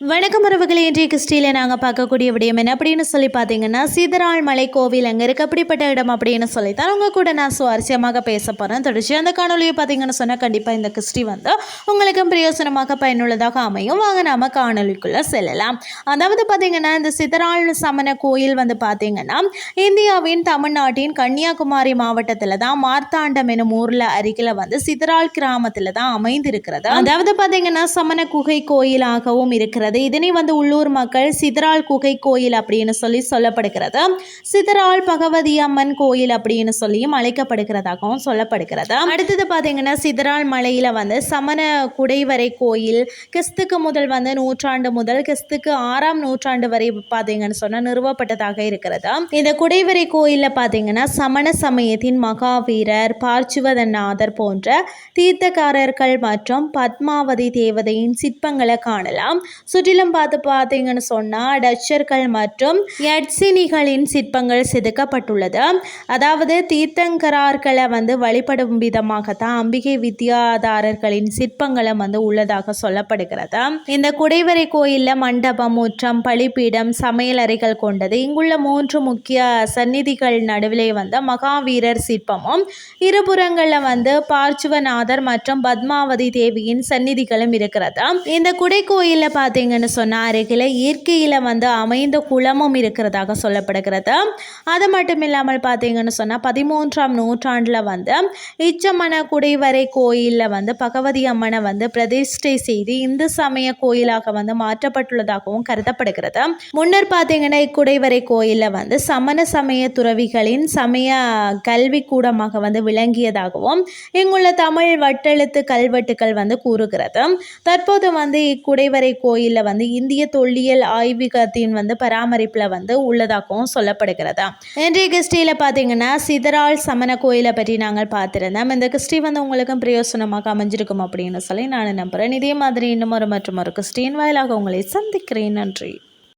வணக்கம் உறவுகளை இன்றைய கிறிஸ்டியில் நாங்கள் பார்க்கக்கூடிய விடயம் என்ன அப்படின்னு சொல்லி பார்த்தீங்கன்னா சீதராள் மலை கோவில் அங்கே இருக்க அப்படிப்பட்ட இடம் அப்படின்னு சொல்லி தான் உங்கள் கூட நான் சுவாரஸ்யமாக பேச போகிறேன் தொடர்ச்சி அந்த காணொலியை பார்த்தீங்கன்னு சொன்னால் கண்டிப்பாக இந்த கிறிஸ்டி வந்து உங்களுக்கும் பிரயோசனமாக பயனுள்ளதாக அமையும். வாங்க நாம காணொலிக்குள்ளே செல்லலாம். அதாவது பார்த்தீங்கன்னா இந்த சிதராள் சமண கோயில் வந்து பார்த்தீங்கன்னா இந்தியாவின் தமிழ்நாட்டின் கன்னியாகுமரி மாவட்டத்தில் தான் மார்த்தாண்டம் எனும் ஊரில் அருகில் வந்து சிதராள் கிராமத்தில் தான் அமைந்திருக்கிறது. அதாவது பார்த்தீங்கன்னா சமண குகை கோயிலாகவும் இருக்கிறது. இதனை வந்து உள்ளூர் மக்கள் சிதறால் குகை கோயில் அப்படின்னு சொல்லி சொல்லப்படுகிறது. சிதறால் பகவதி அம்மன் கோயில் அப்படின்னு சொல்லியும் அழைக்கப்படுகிறதாகவும் சொல்லப்படுகிறது. அடுத்தது பார்த்தீங்கன்னா சிதறால் மலையில் வந்து சமண குடைவரை கோயில் கிறிஸ்துக்கு முதல் வந்து நூற்றாண்டு முதல் கிறிஸ்துக்கு ஆறாம் நூற்றாண்டு வரை பார்த்தீங்கன்னு சொன்னால் நிறுவப்பட்டதாக இருக்கிறது. இந்த குடைவரை கோயிலில் பார்த்தீங்கன்னா சமண சமயத்தின் மகாவீரர் பார்ச்சுவதநாதர் போன்ற தீர்த்தக்காரர்கள் மற்றும் பத்மாவதி தேவதையின் சிற்பங்களை காணலாம். சுற்றிலும் பார்த்து பார்த்தீங்கன்னு சொன்னால் டச்சர்கள் மற்றும் யட்சினிகளின் சிற்பங்கள் செதுக்கப்பட்டுள்ளது. அதாவது தீர்த்தங்கரார்களை வந்து வழிபடும் விதமாகத்தான் அம்பிகை வித்யாதாரர்களின் சிற்பங்களும் வந்து உள்ளதாக சொல்லப்படுகிறது. இந்த குடைவரை கோயிலில் மண்டபம் முற்றம் பழிப்பீடம் சமையலறைகள் கொண்டது இங்குள்ள மூன்று முக்கிய சந்நிதிகள் நடுவிலே வந்து மகாவீரர் சிற்பமும் இருபுறங்களில் வந்து பார்ச்சுவநாதர் மற்றும் பத்மாவதி தேவியின் சந்நிதிகளும் இருக்கிறது. இந்த குடை கோயிலில் பார்த்தீங்கன்னு சொன்னால் அருகில் இயற்கையில் வந்து அமைந்த குளமும் இருக்கிறதாக சொல்லப்படுகிறது. அது மட்டும் இல்லாமல் பார்த்தீங்கன்னு சொன்னால் பதிமூன்றாம் நூற்றாண்டில் வந்து இச்சமண குடைவரை கோயிலில் வந்து பகவதி அம்மனை வந்து பிரதிஷ்டை செய்து இந்து சமய கோயிலாக வந்து மாற்றப்பட்டுள்ளதாகவும் கருதப்படுகிறது. முன்னர் பார்த்தீங்கன்னா இக்குடைவரை கோயிலில் வந்து சமண சமய துறவிகளின் சமய கல்வி கூடமாக வந்து விளங்கியதாகவும் இங்குள்ள தமிழ் வட்டெழுத்து கல்வெட்டுக்கள் வந்து கூறுகிறது. தற்போது வந்து இக்குடைவரை கோயிலில் வந்து இந்திய தொல்லியல் ஆய்வகத்தின் வந்து பராமரிப்பில் வந்து உள்ளதாகவும் சொல்லப்படுகிறது. இன்றைய கிறிஸ்டியில் பார்த்தீங்கன்னா சிதறால் சமண கோயிலை பற்றி நாங்கள் பார்த்துருந்தோம். இந்த கிறிஸ்டி வந்து உங்களுக்கும் பிரயோசனமாக அமைஞ்சிருக்கும் அப்படின்னு சொல்லி நான் நம்புகிறேன் இதே மாதிரி இன்னும் ஒரு மற்றும் ஒரு கிறிஸ்டின் வாயிலாக உங்களை சந்திக்கிறேன். நன்றி.